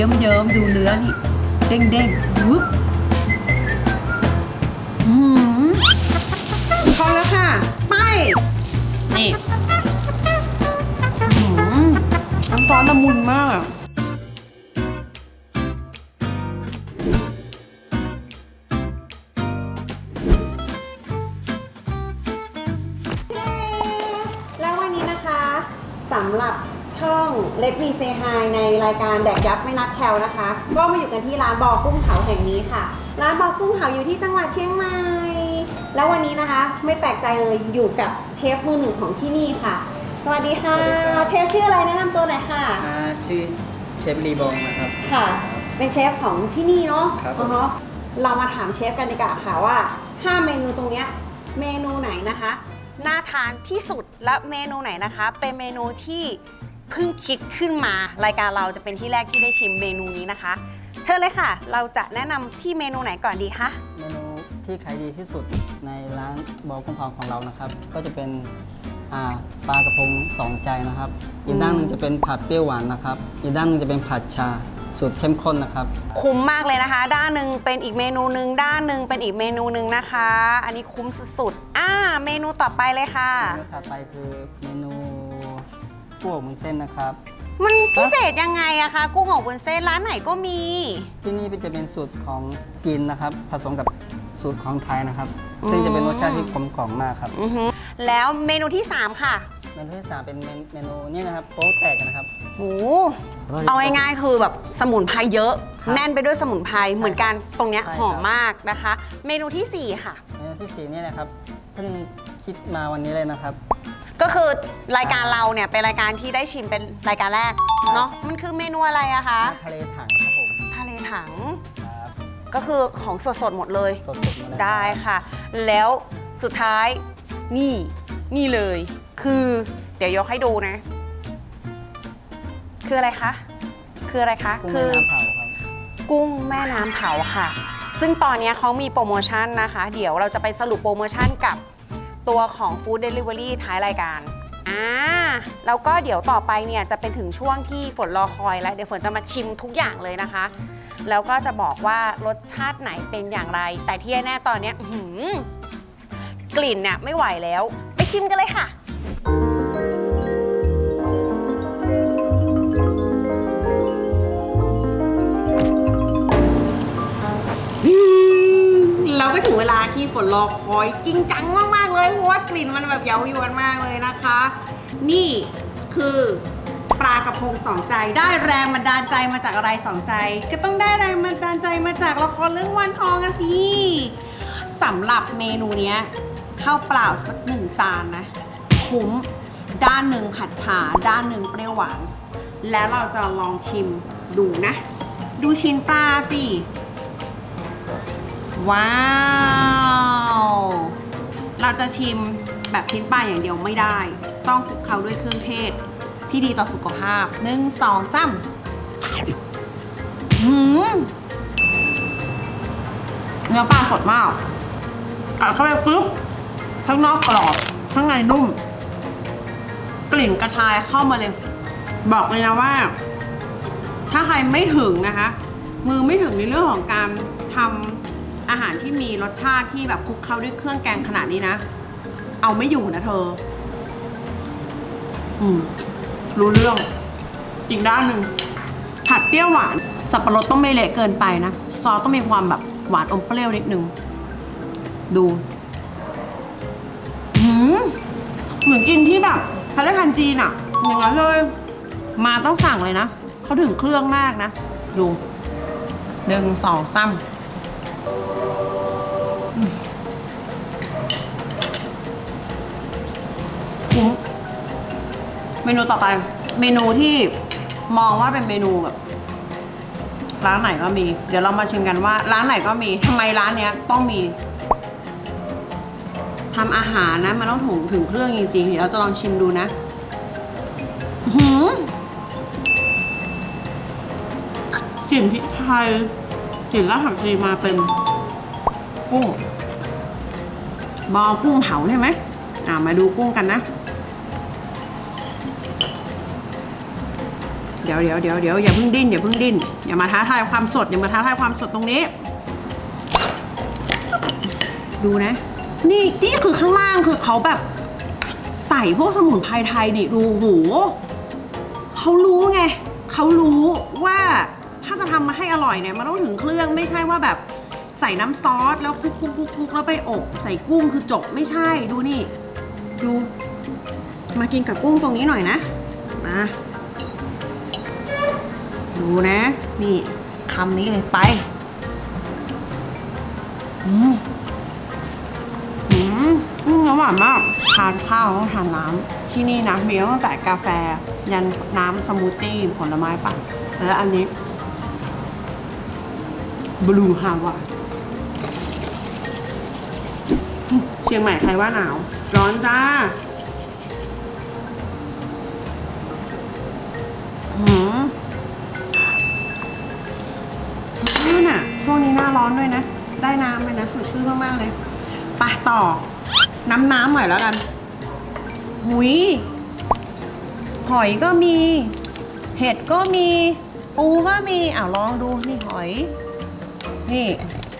เยิ้มๆดูเนื้อนี่ เด้งๆวึบอืมพอแล้วค่ะ ไป นี่อืมน้ำซอสละมุนมากอะแล้ววันนี้นะคะสำหรับ ช่อง Let Me Say Hi ในรายการแดกยับไม่นับแคลนะคะ ก็มาอยู่กันที่ร้านบอกุ้งเผาแห่งนี้ค่ะ ร้านบอกุ้งเผาอยู่ที่จังหวัดเชียงใหม่ แล้ววันนี้นะคะ ไม่แปลกใจเลยอยู่กับเชฟมือหนึ่งของที่นี่ค่ะ สวัสดีค่ะ สวัสดีครับ เชฟชื่ออะไรแนะนำตัวหน่อยค่ะ อ่าชื่อเชฟรีบองนะครับ ค่ะ เป็นเชฟของที่นี่เนาะครับผม อ๋อฮะเรามาถามเชฟกันดีกว่าค่ะว่า 5 เมนูตรงเนี้ยเมนูไหนนะคะ น่าทานที่สุดและเมนูไหนนะคะ เป็นเมนูที่ เพิ่งคิดขึ้นมารายการเราจะเป็นที่แรกที่ได้ชิมเมนูนี้นะคะ เชิญเลยค่ะ เราจะแนะนำที่เมนูไหนก่อนดีคะ เมนูที่ขายดีที่สุดในร้านบอกุ้งพองของเรานะครับ ก็จะเป็นอ่าปลากระพงสองใจนะครับ อีกด้านหนึ่งจะเป็นผัดเปรี้ยวหวานนะครับ อีกด้านหนึ่งจะเป็นผัดชาสูตรเข้มข้นนะครับ คุ้มมากเลยนะคะ ด้านหนึ่งเป็นอีกเมนูหนึ่งด้านหนึ่งเป็นอีกเมนูหนึ่งนะคะ อันนี้คุ้มสุดๆอ่าเมนูต่อไปเลยค่ะ เมนูถัดไปคือเมนู กุ้งอบวุ้นเส้นนะครับ มันพิเศษยังไงอะคะกุ้งอบวุ้นเส้นร้านไหนก็มี ที่นี่จะเป็นสูตรของจีนนะครับ ผสมกับสูตรของไทยนะครับ ซึ่งจะเป็นรสชาติที่กลมกล่อมมากครับอือหือแล้วเมนูที่ 3 ค่ะเมนูที่สามเป็นเมนเมนูนี่นะครับโป๊ะแตกนะครับ โอ้เอาง่ายๆคือแบบสมุนไพรเยอะ ครับแน่นไปด้วยสมุนไพรเหมือนกันตรงเนี้ยใช่หอมครับมากนะคะ เมนูทีสี่4 ค่ะ เมนูที่สี่นี่นะครับเพิ่งคิดมาวันนี้เลยนะครับ ก็คือรายการเราเนี่ยเป็นรายการที่ได้ชิมเป็นรายการแรกครับเนาะมันคือเมนูอะไรอะคะ ทะเลถังครับผมทะเลถัง ครับก็คือของสดๆหมดเลย สดๆมาเลยได้ค่ะ แล้วสุดท้ายนี่นี่เลย คือเดี๋ยวยกให้ดูนะ คืออะไรคะ คืออะไรคะ กุ้งคืแม่น้ำเผาครับ กุ้งแม่น้ำเผาค่ะ ซึ่งตอนนี้เขามีโปรโมชั่นนะคะ เดี๋ยวเราจะไปสรุปโปรโมชั่นกับ ตัวของ Food Delivery ท้ายรายการอ่าแล้วก็เดี๋ยวต่อไปเนี่ยจะเป็นถึงช่วงที่ฝนรอคอยแล้วเดี๋ยวฝนจะมาชิมทุกอย่างเลยนะคะ แล้วก็จะบอกว่ารสชาติไหนเป็นอย่างไร แต่ที่แน่ๆตอนเนี้ยอื้อหือกลิ่นเนี่ยไม่ไหวแล้ว ไปชิมกันเลยค่ะ ก็ถึงเวลาที่ฝนรอคอยจริงจังมากๆเลยเพราะว่ากลิ่นมันแบบเย้ายวนมากเลยนะคะ นี่คือปลากระพงสองใจได้แรงบันดาลใจมาจากอะไรสองใจ ก็ต้องได้แรงบันดาลใจมาจากละครเรื่องวันทองอะสิสำหรับเมนูเนี้ยข้าวเปล่าสักหนึ่งจานนะคุ้มด้านหนึ่งผัดฉาด้านหนึ่งเปรี้ยวหวานแล้วเราจะลองชิมดูนะ ดูชิ้นปลาสิ ว้าว เราจะชิมแบบชิ้นปลาอย่างเดียวไม่ได้ ต้องคลุกเคล้าด้วยเครื่องเทศ ที่ดีต่อสุขภาพหนึ่งสองสามหืมเนื้อปลาสดมากกัดเข้าไปปุ๊บข้างนอกกรอบ ข้างในนุ่ม กลิ่นกระชายเข้ามาเลย บอกเลยนะว่า ถ้าใครไม่ถึงนะคะ มือไม่ถึงในเรื่องของการทำ อาหารที่มีรสชาติที่แบบคลุกเคล้าด้วยเครื่องแกงขนาดนี้นะ เอาไม่อยู่นะเธอ อืม รู้เรื่อง อีกด้านหนึ่งผัดเปรี้ยวหวาน สับปะรดต้องไม่เละเกินไปนะ ซอสต้องมีความแบบหวานอมเปรี้ยวนิดนึง ดูหืมเหมือนกินที่แบบพัฒนาคารจีนอะอย่างนั้นเลย มาต้องสั่งเลยนะ เขาถึงเครื่องมากนะ ดูหนึ่งสองสาม เมนูต่อไป เมนูที่มองว่าเป็นเมนูแบบร้านไหนก็มี เดี๋ยวเรามาชิมกันว่า ร้านไหนก็มีทำไมร้านเนี้ยต้องมีทำอาหารนะ มันต้องถึงถึงเครื่องจริงๆ เดี๋ยวเราจะลองชิมดูนะอื้อหือกลิ่นพริกไทย กลิ่นรากผักชีมาเต็มกุ้ง บอกุ้งเผาใช่ไหมอ่ามาดูกุ้งกันนะ เดี๋ยวเดี๋ยวเดี๋ยวเดี๋ยวอย่าเพิ่งดิ้นอย่าเพิ่งดิ้นอย่ามาท้าทายความสดอย่ามาท้าทายความสดตรงนี้ ดูนะ นี่นี่คือข้างล่างคือเขาแบบ ใส่พวกสมุนไพรไทยนี่ดูโหเขารู้ไงเขารู้ว่า ถ้ามาให้อร่อยเนี่ยมันต้องถึงเครื่องไม่ใช่ว่าแบบใส่น้ำซอสแล้วคลุกคลุกคลุกคลุกแล้วไปอบ ใส่กุ้งคือจบไม่ใช่ดูนี่ ดู มากินกับกุ้งตรงนี้หน่อยนะมาดูนะ นี่คำนี้เลยไปอืมอืมอืมอร่อยมากทานข้าวต้องทานน้ำที่นี่นะมีตั้งแต่กาแฟ ยันน้ำสมูทตี้ผลไม้ปั่นและอันนี้ บลูฮาวายเชียงใหม่ใครว่าหนาว ร้อนจ้าหืมสดชื่นอะ ช่วงนี้หน้าร้อนด้วยนะ ได้น้ำเลยนะสดชื่นมาก ๆ เลยไปต่อ น้ำน้ำหน่อยแล้วกัน หุยหอยก็มี เห็ดก็มี ปูก็มีอ้าวลองดูนี่หอย นี่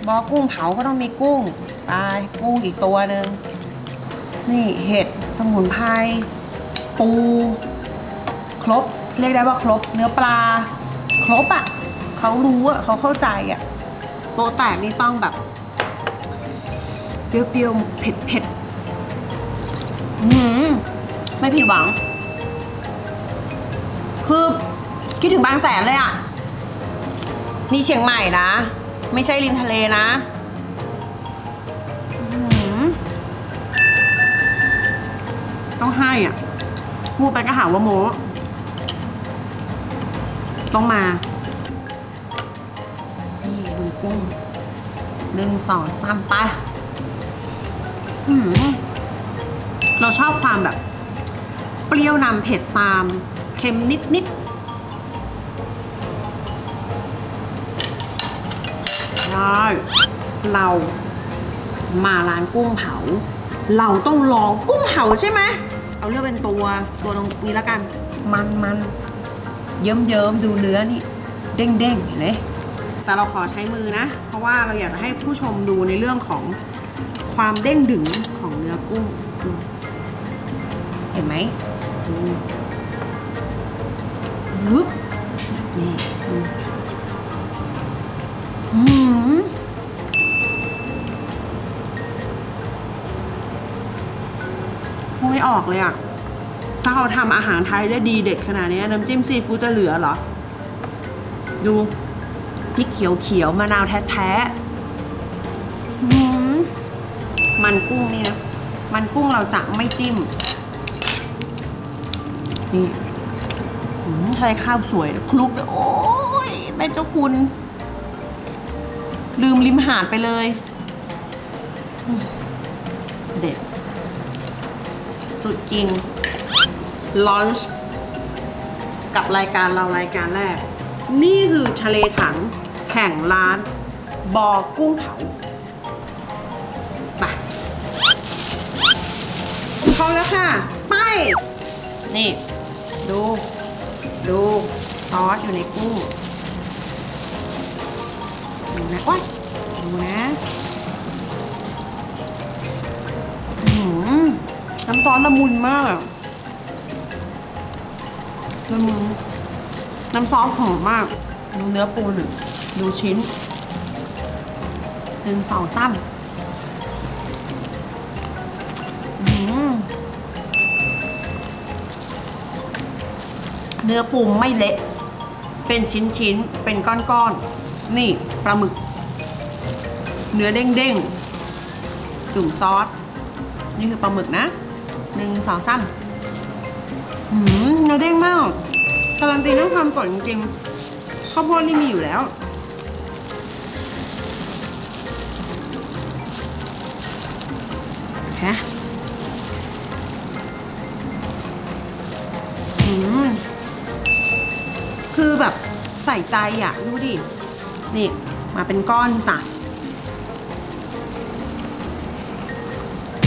บอกกุ้งเผาก็ต้องมีกุ้งไปกุ้งอีกตัวหนึ่งนี่เห็ดสมุนไพรปู ครบ เรียกได้ว่าครบ เนื้อปลา ครบอะ่ะเขารู้อะ่ะเขาเข้าใจอะ่ะโปรแตกนี่ต้องแบบ เปรี้ยวๆ เผ็ดเผ็ดๆอื้อหือไม่ผิดหวัง คือคิดถึงบางแสนเลยอะ่ะ นี่เชียงใหม่นะ ไม่ใช่ริมทะเลนะต้องให้อะ พูดไปก็หาว่าโมต้องมา นี่ ดูกุ้งหนึ่งสองสามไปหืมเราชอบความแบบ เปรี้ยวนำเผ็ดตาม เค็มนิดนิด ๆได้เรามาร้านกุ้งเผา เราต้องลองกุ้งเผาใช่ไหม เอาเลือกเป็นตัวตัวตรงนี้แล้วกัน มันมันเยิ้มเยิ้มดูเนื้อนี่ เด้งเด้งเห็นไหมแต่เราขอใช้มือนะ เพราะว่าเราอยากให้ผู้ชมดูในเรื่องของความเด้งดึงของเนื้อกุ้ง เห็นไหมดูวึบนี่ ไม่ออกเลยอะถ้าเขาทำอาหารไทยได้ดีเด็ดขนาดนี้น้ำจิ้มซีฟู้ดจะเหลือเหรอ ดูพริกเขียวเขียวๆมะนาวแท้ๆมันกุ้งนี่นะ มันกุ้งเราจะไม่จิ้ม นี่ใช้ข้าวสวยคลุกเลยโอ้ยแม่เจ้าคุณ ลืมริมหาดไปเลย เด็ด สุดจริงลอนช์กับรายการเรารายการแรก นี่คือทะเลถังแห่งร้านบอกุ้งเผาไปเข้าแล้วค่ะ ไป นี่ ดู ดู ซอสอยู่ในกุ้งดูนะโอ้ยดูนะ อื้อหือ น้ำซอสละมุนมากอะละมุนน้ำซอสหอมมาก ดูเนื้อปูหนึ่งดูชิ้นหนึ่งสองสามอื้อหือเนื้อปูไม่เละ เป็นชิ้นชิ้นเป็นก้อนๆนี่ปลาหมึก เนื้อเด้งๆจุ่มซอส นี่คือปลาหมึกนะ หนึ่งสองสามหืมเนื้อเด้งมากการันตีเรื่องความสดจริงๆข้าวโพดนี่มีอยู่แล้วฮะอืมคือแบบใส่ใจอะ ดูดิ นี่ มาเป็นก้อนจ้ะ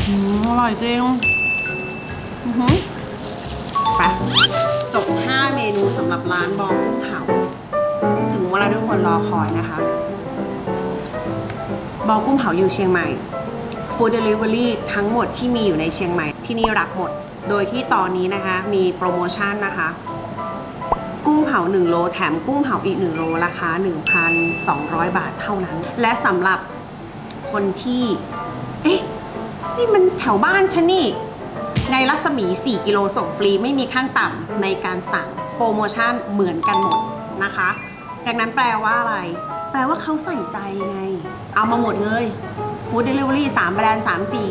อืมอร่อยจริง อือหือไปจบ 5 เมนูสำหรับร้านบอกุ้งเผา ถึงเวลาทุกคนรอคอยนะคะ บอกุ้งเผาอยู่เชียงใหม่ Food Delivery ทั้งหมดที่มีอยู่ในเชียงใหม่ที่นี่รับหมด โดยที่ตอนนี้นะคะมีโปรโมชั่นนะคะ กุ้งเผา 1 โล แถมกุ้งเผาอีก 1 โล ราคา 1,200 บาทเท่านั้น และสำหรับคนที่ เอ๊ะ นี่มันแถวบ้านฉันนี่ ในรัศมี 4 กิโลส่งฟรีไม่มีขั้นต่ำในการสั่งโปรโมชั่นเหมือนกันหมดนะคะ ดังนั้นแปลว่าอะไร แปลว่าเขาใส่ใจไง เอามาหมดเลยฟู้ดเดลิเวอรี่3แบรนด์3สี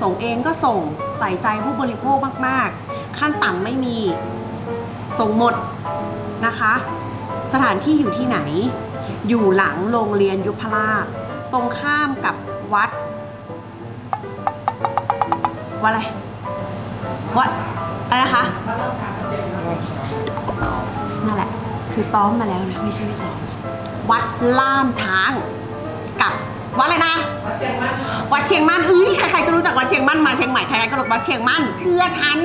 ส่งเองก็ส่งใส่ใจผู้บริโภคมาก ๆ ขั้นต่ำไม่มี ส่งหมดนะคะ สถานที่อยู่ที่ไหน อยู่หลังโรงเรียนยุพราชตรงข้ามกับวัดวัดอะไร วัดอะไรนะคะนั่นแหละ คือซ้อมมาแล้วนะไม่ใช่ไม่ซ้อมวัดล่ามช้างกับวัดอะไรนะ วัดเชียงมั่นเอ้ยใครๆก็รู้จักวัดเชียงมั่นมาเชียงใหม่ใครๆก็รู้วัดเชียงมั่นเชื่อฉัน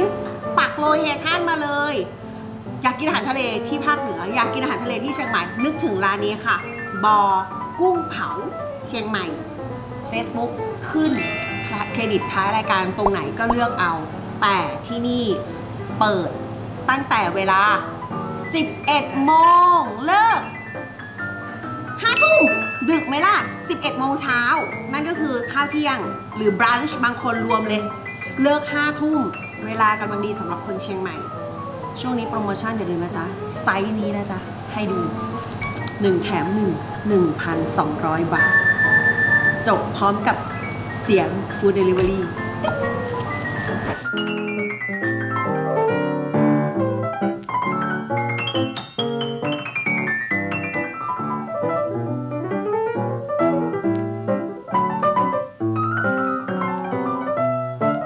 ปักโลเคชั่นมาเลย อยากกินอาหารทะเลที่ภาคเหนือ อยากกินอาหารทะเลที่เชียงใหม่นึกถึงร้านนี้ค่ะ บอกุ้งเผาเชียงใหม่ Facebook ขึ้นเครดิตท้ายรายการตรงไหนก็เลือกเอา แต่ที่นี่เปิดตั้งแต่เวลา 11 โมง เลิก5ทุ่มดึกไหมล่ะ 11 โมงเช้า นั่นก็คือข้าวเที่ยงหรือบรันช์บางคนรวมเลย เลิก 5 ทุ่ม เวลากำลังดีสำหรับคนเชียงใหม่ ช่วงนี้โปรโมชั่นอย่าลืมนะจ๊ะ ไซส์นี้นะจ๊ะ ให้ดู 1 แถม 1 1,200 บาท จบพร้อมกับเสียง Food Delivery